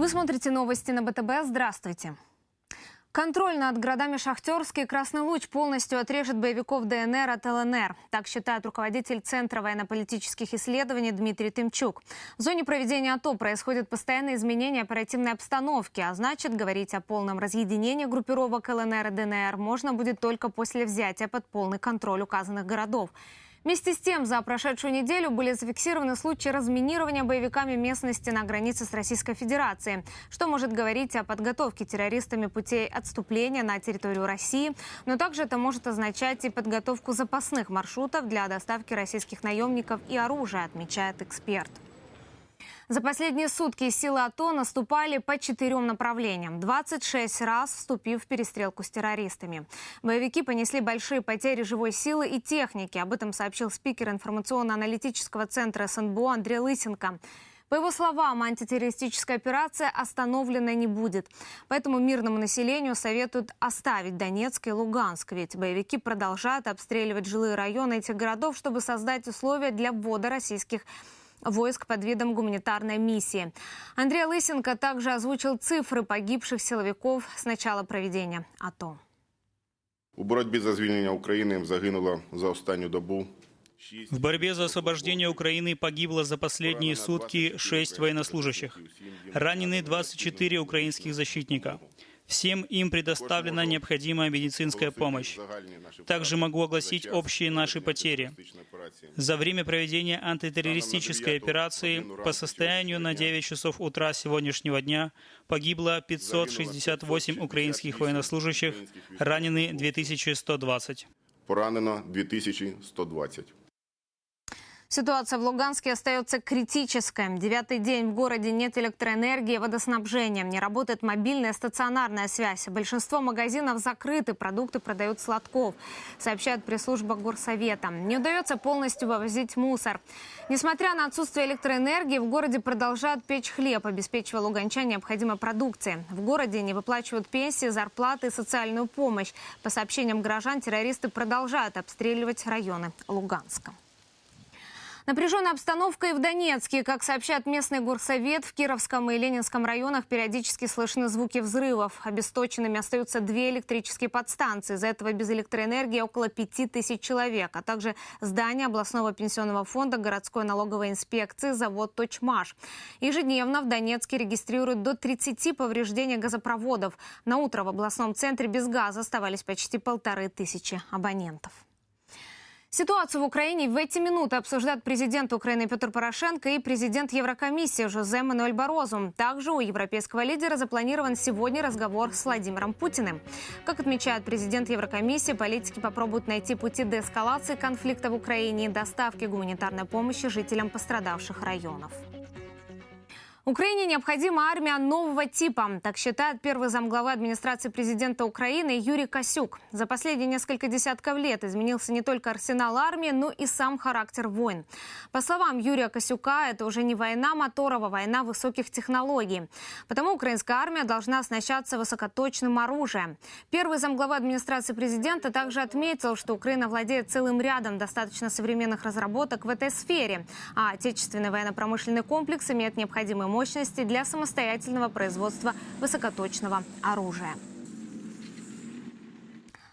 Вы смотрите новости на БТБ. Здравствуйте. Контроль над городами Шахтерский и Красный Луч полностью отрежет боевиков ДНР от ЛНР. Так считает руководитель Центра военно-политических исследований Дмитрий Тымчук. В зоне проведения АТО происходят постоянные изменения оперативной обстановки, а значит, говорить о полном разъединении группировок ЛНР и ДНР можно будет только после взятия под полный контроль указанных городов. Вместе с тем, за прошедшую неделю были зафиксированы случаи разминирования боевиками местности на границе с Российской Федерацией, что может говорить о подготовке террористами путей отступления на территорию России, но также это может означать и подготовку запасных маршрутов для доставки российских наемников и оружия, отмечает эксперт. За последние сутки силы АТО наступали по четырем направлениям, 26 раз вступив в перестрелку с террористами. Боевики понесли большие потери живой силы и техники. Об этом сообщил спикер информационно-аналитического центра СНБО Андрей Лысенко. По его словам, антитеррористическая операция остановлена не будет. Поэтому мирному населению советуют оставить Донецк и Луганск, ведь боевики продолжают обстреливать жилые районы этих городов, чтобы создать условия для ввода российских войск под видом гуманитарной миссии. Андрей Лысенко также озвучил цифры погибших силовиков с начала проведения АТО. У боротьбі за звільнення України загинуло за останню добу В борьбе за освобождение Украины погибло за последние сутки шесть военнослужащих. Ранены 24 украинских защитника. Всем им предоставлена необходимая медицинская помощь. Также могу огласить общие наши потери. За время проведения антитеррористической операции по состоянию на 9 часов утра сегодняшнего дня погибло 568 украинских военнослужащих, ранены 2120. поранено 2120. Ситуация в Луганске остается критической. Девятый день в городе нет электроэнергии водоснабжения. Не работает мобильная стационарная связь. Большинство магазинов закрыты, продукты продают сладков, сообщает пресс-служба Горсовета. Не удается полностью вывозить мусор. Несмотря на отсутствие электроэнергии, в городе продолжают печь хлеб, обеспечивая луганчан необходимой продукцией. В городе не выплачивают пенсии, зарплаты и социальную помощь. По сообщениям горожан, террористы продолжают обстреливать районы Луганска. Напряженная обстановка и в Донецке. Как сообщает местный горсовет, в Кировском и Ленинском районах периодически слышны звуки взрывов. Обесточенными остаются две электрические подстанции. Из-за этого без электроэнергии около пяти тысяч человек, а также здание областного пенсионного фонда городской налоговой инспекции, завод «Точмаш». Ежедневно в Донецке регистрируют до 30 повреждений газопроводов. На утро в областном центре без газа оставались почти полторы тысячи абонентов. Ситуацию в Украине в эти минуты обсуждают президент Украины Петр Порошенко и президент Еврокомиссии Жозе Мануэль Борозу. Также у европейского лидера запланирован сегодня разговор с Владимиром Путиным. Как отмечает президент Еврокомиссии, политики попробуют найти пути деэскалации конфликта в Украине и доставки гуманитарной помощи жителям пострадавших районов. Украине необходима армия нового типа, так считает первый замглавы администрации президента Украины Юрий Косюк. За последние несколько десятков лет изменился не только арсенал армии, но и сам характер войн. По словам Юрия Косюка, это уже не война моторов, а война высоких технологий. Потому украинская армия должна оснащаться высокоточным оружием. Первый замглавы администрации президента также отметил, что Украина владеет целым рядом достаточно современных разработок в этой сфере, а отечественный военно-промышленный комплекс имеет необходимые мощности для самостоятельного производства высокоточного оружия.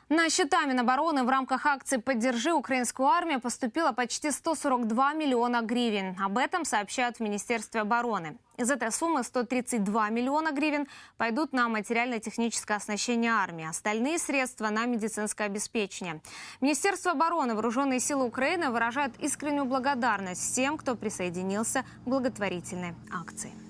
На счета Минобороны в рамках акции «Поддержи украинскую армию» поступило почти 142 миллиона гривен. Об этом сообщают в Министерстве обороны. Из этой суммы 132 миллиона гривен пойдут на материально-техническое оснащение армии. Остальные средства на медицинское обеспечение. Министерство обороны Вооруженные силы Украины выражают искреннюю благодарность всем, кто присоединился к благотворительной акции.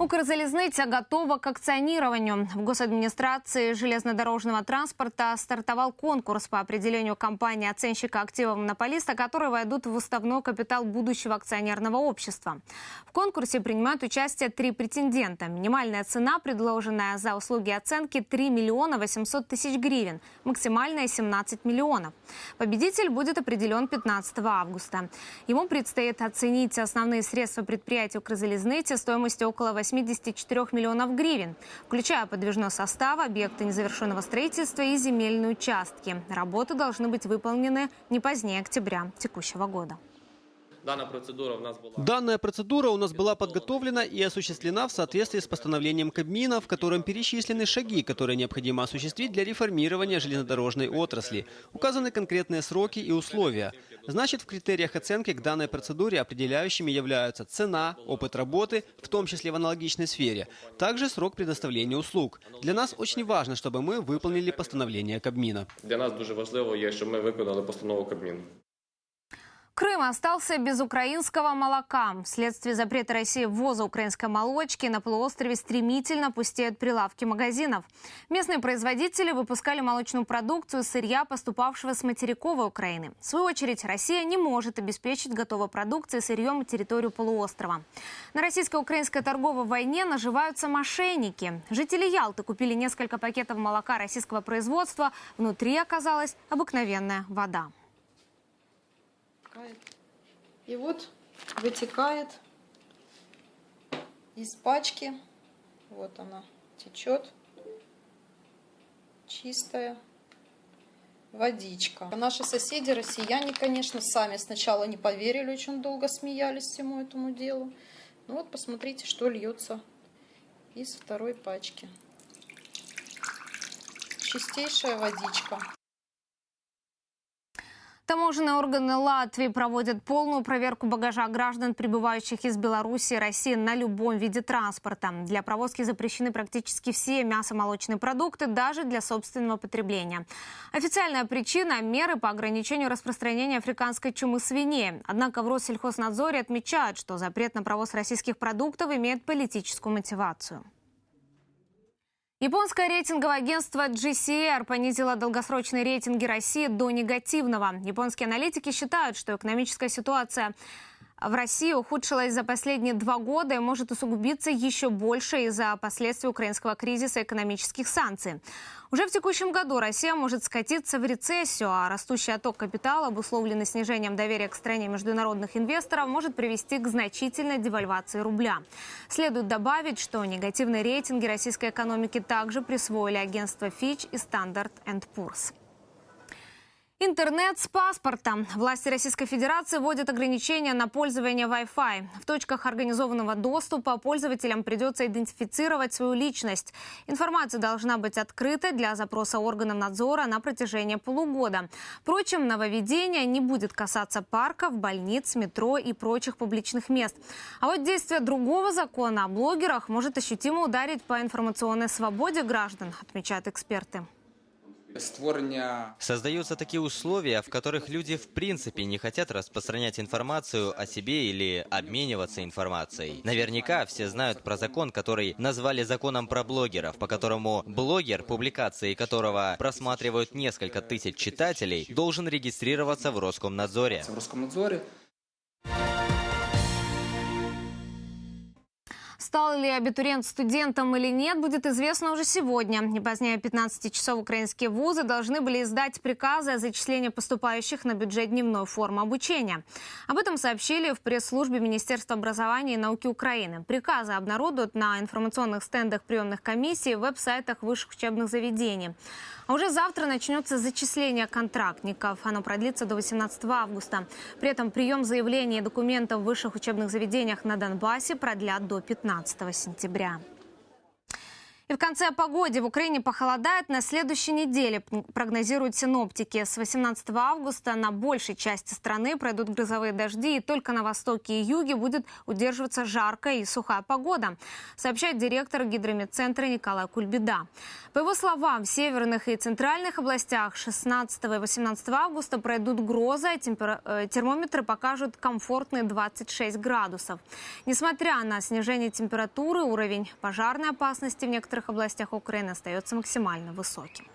Укрзалізниця готова к акционированию. В госадминистрации железнодорожного транспорта стартовал конкурс по определению компании оценщика активов монополиста, которые войдут в уставной капитал будущего акционерного общества. В конкурсе принимают участие три претендента. Минимальная цена, предложенная за услуги оценки, 3 миллиона 800 тысяч гривен. Максимальная 17 миллионов. Победитель будет определен 15 августа. Ему предстоит оценить основные средства предприятия Укрзалезницы стоимостью около 8 84 миллионов гривен, включая подвижной состав, объекты незавершенного строительства и земельные участки. Работы должны быть выполнены не позднее октября текущего года. Дана процедура в нас була. Данная процедура у нас была подготовлена и осуществлена в соответствии с постановлением Кабмина, в котором перечислены шаги, которые необходимо осуществить для реформирования железнодорожной отрасли. Указаны конкретные сроки и условия. Значит, в критериях оценки к данной процедуре определяющими являются цена, опыт работы, в том числе в аналогичной сфере, также срок предоставления услуг. Для нас очень важно, чтобы мы выполнили постановление Кабмина. Для нас дуже важливо є, щоб ми виконали постанову Кабміну. Крым остался без украинского молока. Вследствие запрета России ввоза украинской молочки на полуострове стремительно пустеют прилавки магазинов. Местные производители выпускали молочную продукцию сырья, поступавшего с материковой Украины. В свою очередь, Россия не может обеспечить готовой продукцией сырьем территорию полуострова. На российско-украинской торговой войне наживаются мошенники. Жители Ялты купили несколько пакетов молока российского производства. Внутри оказалась обыкновенная вода. Вытекает. И вот вытекает из пачки. Вот она течет. Чистая водичка. Наши соседи, россияне, конечно, сами сначала не поверили, очень долго смеялись всему этому делу. Ну вот посмотрите, что льется из второй пачки. Чистейшая водичка. Таможенные органы Латвии проводят полную проверку багажа граждан, прибывающих из Беларуси и России на любом виде транспорта. Для провозки запрещены практически все мясо-молочные продукты, даже для собственного потребления. Официальная причина – меры по ограничению распространения африканской чумы свиней. Однако в Россельхознадзоре отмечают, что запрет на провоз российских продуктов имеет политическую мотивацию. Японское рейтинговое агентство GCR понизило долгосрочные рейтинги России до негативного. Японские аналитики считают, что экономическая ситуация в России ухудшилась за последние два года и может усугубиться еще больше из-за последствий украинского кризиса и экономических санкций. Уже в текущем году Россия может скатиться в рецессию, а растущий отток капитала, обусловленный снижением доверия к стране международных инвесторов, может привести к значительной девальвации рубля. Следует добавить, что негативные рейтинги российской экономики также присвоили агентства Fitch и Standard Poor's. Интернет с паспортом. Власти Российской Федерации вводят ограничения на пользование Wi-Fi. В точках организованного доступа пользователям придется идентифицировать свою личность. Информация должна быть открыта для запроса органов надзора на протяжении полугода. Впрочем, нововведение не будет касаться парков, больниц, метро и прочих публичных мест. А вот действие другого закона о блогерах может ощутимо ударить по информационной свободе граждан, отмечают эксперты. Создаются такие условия, в которых люди в принципе не хотят распространять информацию о себе или обмениваться информацией. Наверняка все знают про закон, который назвали законом про блогеров, по которому блогер, публикации которого просматривают несколько тысяч читателей, должен регистрироваться в Роскомнадзоре. в. Стал ли абитуриент студентом или нет, будет известно уже сегодня. Не позднее 15 часов украинские вузы должны были издать приказы о зачислении поступающих на бюджет дневной формы обучения. Об этом сообщили в пресс-службе Министерства образования и науки Украины. Приказы обнародуют на информационных стендах приемных комиссий веб-сайтах высших учебных заведений. А уже завтра начнется зачисление контрактников. Оно продлится до 18 августа. При этом прием заявлений и документов в высших учебных заведениях на Донбассе продлят до 15 сентября. И в конце о погоде. В Украине похолодает на следующей неделе, прогнозируют синоптики. С 18 августа на большей части страны пройдут грозовые дожди, и только на востоке и юге будет удерживаться жаркая и сухая погода, сообщает директор гидромедцентра Николай Кульбеда. По его словам, в северных и центральных областях 16 и 18 августа пройдут грозы, а темпера- э, термометры покажут комфортные 26 градусов. Несмотря на снижение температуры, уровень пожарной опасности в некоторых областях Украины остается максимально высоким.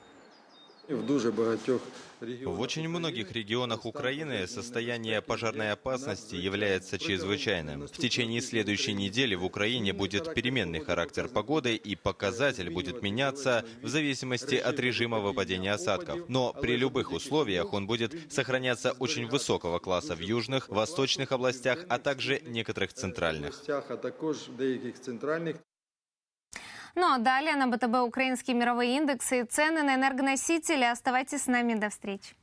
В очень многих регионах Украины состояние пожарной опасности является чрезвычайным. В течение следующей недели в Украине будет переменный характер погоды и показатель будет меняться в зависимости от режима выпадения осадков. Но при любых условиях он будет сохраняться очень высокого класса в южных, восточных областях, а также некоторых центральных. областях, а також в деяких центральних Ну а далее на БТБ украинские мировые индексы и цены на энергоносители. Оставайтесь с нами. До встречи.